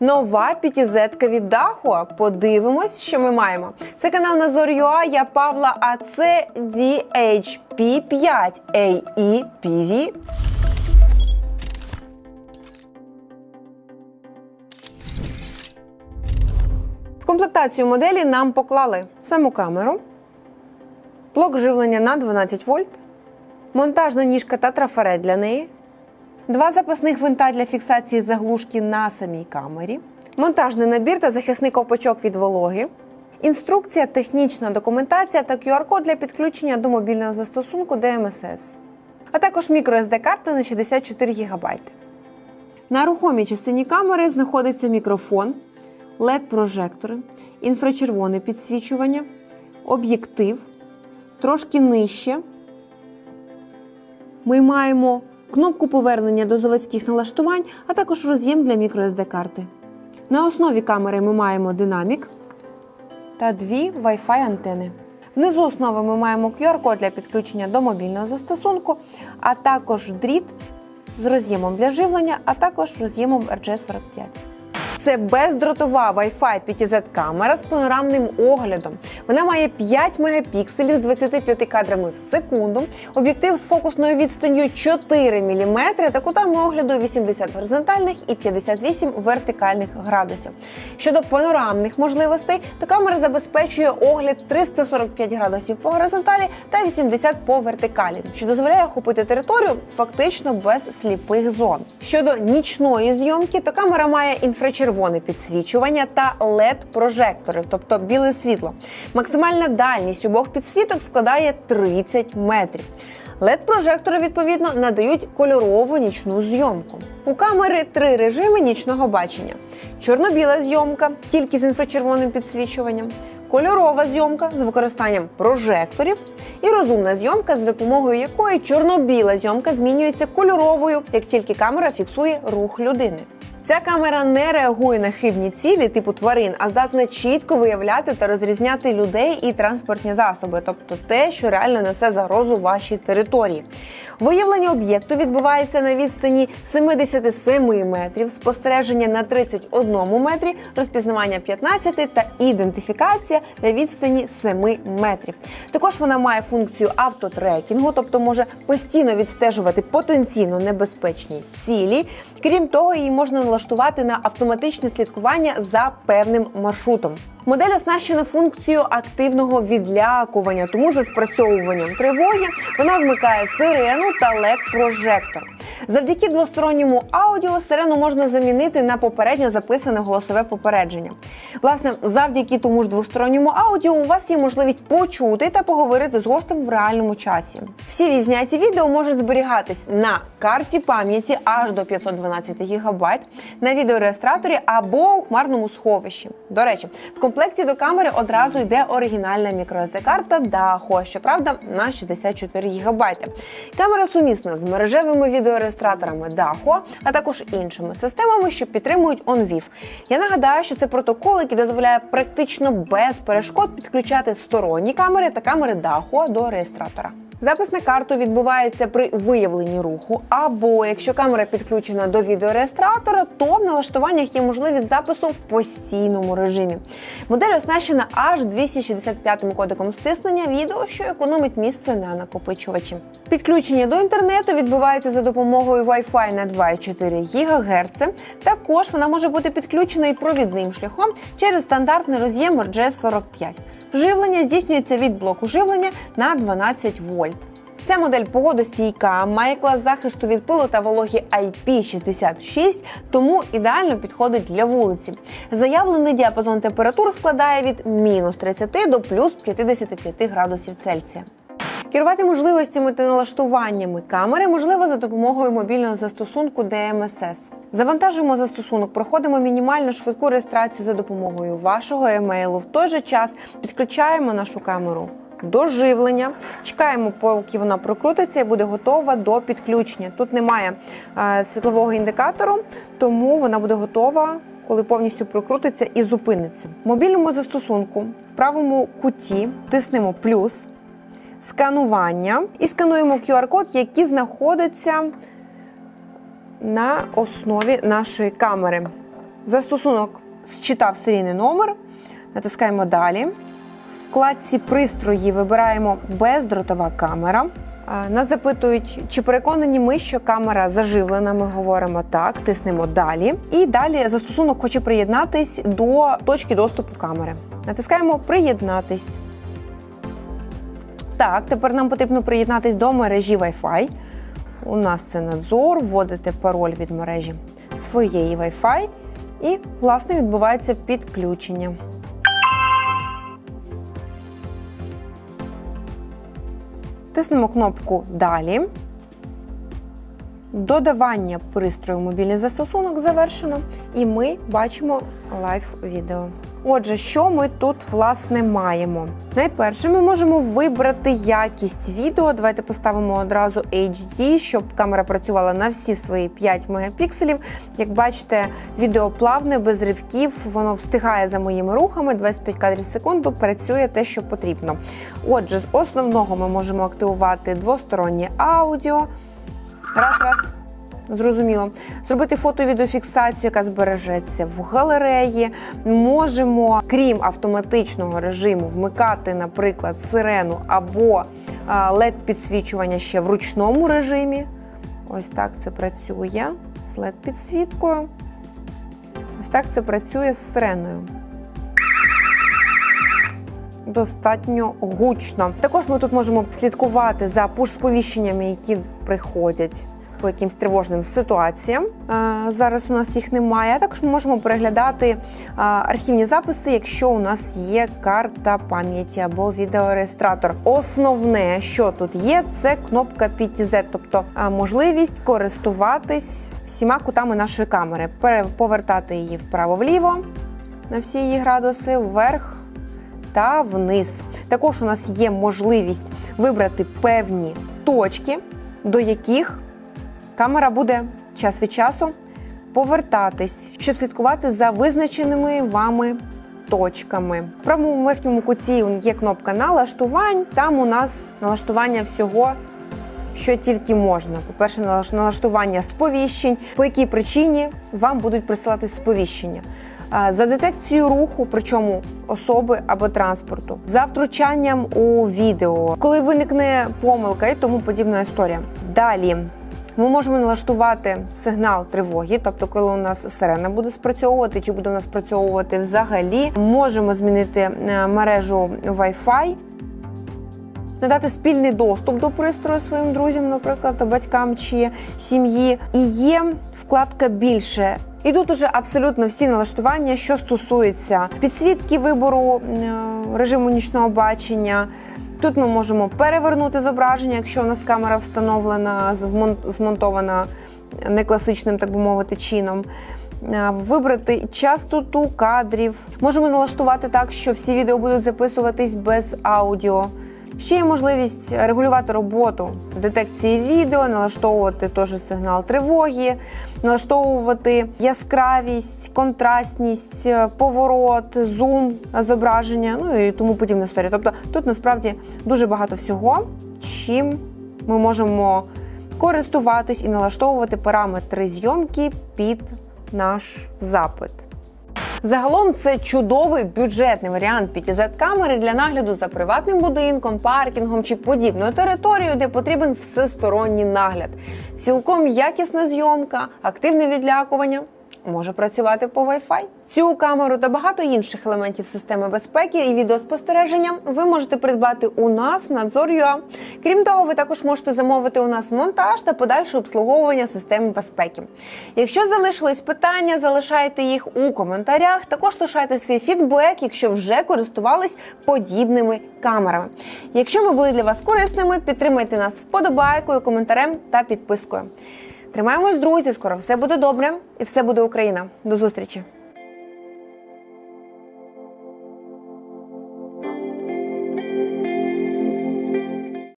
Нова п'ятізетка від Dahua. Подивимось, що ми маємо. Це канал Назор.ua, я Павла, а це DHP5 AEPV. В комплектацію моделі нам поклали саму камеру, блок живлення на 12 вольт, монтажна ніжка та трафарет для неї, два запасних винта для фіксації заглушки на самій камері, монтажний набір та захисний ковпачок від вологи, інструкція, технічна документація та QR-код для підключення до мобільного застосунку DMSS, а також microSD карта на 64 ГБ. На рухомій частині камери знаходиться мікрофон, LED-прожектори, інфрачервоне підсвічування, об'єктив, трошки нижче. Ми маємо кнопку повернення до заводських налаштувань, а також роз'єм для microSD карти. На основі камери ми маємо динамік та дві Wi-Fi антени. Внизу основи ми маємо QR-код для підключення до мобільного застосунку, а також дріт з роз'ємом для живлення, а також роз'ємом RJ45. Це бездротова Wi-Fi 5Z камера з панорамним оглядом. Вона має 5 мегапікселів з 25 кадрами в секунду, об'єктив з фокусною відстанню 4 мм та кутами огляду 80 горизонтальних і 58 вертикальних градусів. Щодо панорамних можливостей, то камера забезпечує огляд 345 градусів по горизонталі та 80 по вертикалі, що дозволяє охопити територію фактично без сліпих зон. Щодо нічної зйомки, то камера має інфрачервоне підсвічування та LED-прожектори, тобто біле світло. Максимальна дальність обох підсвіток складає 30 метрів. LED-прожектори відповідно надають кольорову нічну зйомку. У камери три режими нічного бачення: чорно-біла зйомка тільки з інфрачервоним підсвічуванням, кольорова зйомка з використанням прожекторів і розумна зйомка, з допомогою якої чорно-біла зйомка змінюється кольоровою, як тільки камера фіксує рух людини. Ця камера не реагує на хибні цілі типу тварин, а здатна чітко виявляти та розрізняти людей і транспортні засоби, тобто те, що реально несе загрозу вашій території. Виявлення об'єкту відбувається на відстані 77 метрів, спостереження на 31 метрі, розпізнавання 15 та ідентифікація на відстані 7 метрів. Також вона має функцію автотрекінгу, тобто може постійно відстежувати потенційно небезпечні цілі. Крім того, її можна налаштувати на автоматичне слідкування за певним маршрутом. Модель оснащена функцією активного відлякування, тому за спрацьовуванням тривоги вона вмикає сирену та LED-прожектор. Завдяки двосторонньому аудіо сирену можна замінити на попередньо записане голосове попередження. Власне, завдяки тому ж двосторонньому аудіо у вас є можливість почути та поговорити з гостем в реальному часі. Всі відзняті відео можуть зберігатись на карті пам'яті аж до 512 ГБ, на відеореєстраторі або у хмарному сховищі. До речі, в комплекті до камери одразу йде оригінальна microSD-карта Daho, щоправда, на 64 ГБ. Камера сумісна з мережевими відеореєстраторами Daho, а також іншими системами, що підтримують OnVIF. Я нагадаю, що це протокол, який дозволяє практично без перешкод підключати сторонні камери та камери Daho до реєстратора. Запис на карту відбувається при виявленні руху, або якщо камера підключена до відеореєстратора, то в налаштуваннях є можливість запису в постійному режимі. Модель оснащена аж 265 кодеком стиснення відео, що економить місце на накопичувачі. Підключення до інтернету відбувається за допомогою Wi-Fi на 2,4 ГГц. Також вона може бути підключена і провідним шляхом через стандартний роз'єм RJ45. Живлення здійснюється від блоку живлення на 12 вольт. Ця модель погодостійка, має клас захисту від пилу та вологі IP66, тому ідеально підходить для вулиці. Заявлений діапазон температур складає від мінус 30 до плюс 55 градусів Цельсія. Керувати можливостями та налаштуваннями камери можливо за допомогою мобільного застосунку DMSS. Завантажуємо застосунок, проходимо мінімально швидку реєстрацію за допомогою вашого емейлу. В той же час підключаємо нашу камеру до живлення, чекаємо, поки вона прокрутиться і буде готова до підключення. Тут немає е, світлового індикатору, тому вона буде готова. Коли повністю прокрутиться і зупиниться. В мобільному застосунку в правому куті тиснемо плюс, сканування і скануємо QR-код, який знаходиться на основі нашої камери. Застосунок зчитав серійний номер, натискаємо далі. В вкладці пристрої вибираємо бездротова камера. Нас запитують, чи переконані ми, що камера заживлена. Ми говоримо так, тиснемо далі. І далі застосунок хоче приєднатись до точки доступу камери. Натискаємо Приєднатись. Так, тепер нам потрібно приєднатись до мережі Wi-Fi. У нас це надзор, вводите пароль від мережі своєї Wi-Fi і, власне, відбувається підключення. Тиснемо кнопку Далі. Додавання пристрою в мобільний застосунок завершено, і ми бачимо лайв відео. Отже, що ми тут власне маємо? Найперше, ми можемо вибрати якість відео. Давайте поставимо одразу HD, щоб камера працювала на всі свої 5 мегапікселів. Як бачите, відео плавне, без ривків, воно встигає за моїми рухами, 25 кадрів в секунду, працює те, що потрібно. Отже, з основного ми можемо активувати двостороннє аудіо. Раз, раз. Зрозуміло. Зробити фото-відеофіксацію, яка збережеться в галереї. Можемо, крім автоматичного режиму, вмикати, наприклад, сирену або led підсвічування ще в ручному режимі. Ось так це працює з led підсвіткою. Ось так це працює з сиреною. Достатньо гучно. Також ми тут можемо слідкувати за пуш-сповіщеннями, які приходять по якимсь тривожним ситуаціям. Е, Зараз у нас їх немає. Також ми можемо переглядати е, архівні записи, якщо у нас є карта пам'яті або відеореєстратор. Основне, що тут є, це кнопка PTZ, тобто е, можливість користуватись всіма кутами нашої камери, повертати її вправо-вліво на всі її градуси, вверх та вниз. Також у нас є можливість вибрати певні точки, до яких камера буде час від часу повертатись, щоб слідкувати за визначеними вами точками. В правому верхньому куті є кнопка налаштувань. Там у нас налаштування всього. Що тільки можна. По-перше, налаштування сповіщень, по якій причині вам будуть присилати сповіщення. За детекцію руху, причому особи або транспорту, за втручанням у відео, коли виникне помилка і тому подібна історія. Далі ми можемо налаштувати сигнал тривоги, тобто, коли у нас сирена буде спрацьовувати, чи буде у нас спрацьовувати взагалі. Можемо змінити е, мережу Wi-Fi, надати спільний доступ до пристрою своїм друзям, наприклад, батькам чи сім'ї. І є вкладка більше. І тут уже абсолютно всі налаштування, що стосується підсвітки вибору е, режиму нічного бачення. Тут ми можемо перевернути зображення, якщо у нас камера встановлена, змон- змонтована не класичним, так би мовити, чином. Е, Вибрати частоту кадрів. Можемо налаштувати так, що всі відео будуть записуватись без аудіо. Ще є можливість регулювати роботу детекції відео, налаштовувати теж сигнал тривоги, налаштовувати яскравість, контрастність, е, поворот, зум зображення, ну і тому подібна історія. Тобто тут насправді дуже багато всього, чим ми можемо користуватись і налаштовувати параметри зйомки під наш запит. Загалом це чудовий бюджетний варіант 5Z камери для нагляду за приватним будинком, паркінгом чи подібною територією, де потрібен всесторонній нагляд. Цілком якісна зйомка, активне відлякування. Може працювати по Wi-Fi. Цю камеру та багато інших елементів системи безпеки і відеоспостереження ви можете придбати у нас на Зор'юа. Крім того, ви також можете замовити у нас монтаж та подальше обслуговування системи безпеки. Якщо залишились питання, залишайте їх у коментарях. Також лишайте свій фідбек, якщо вже користувались подібними камерами. Якщо ми були для вас корисними, підтримайте нас вподобайкою, коментарем та підпискою. Тримаємось, друзі! Скоро все буде добре і все буде Україна. До зустрічі!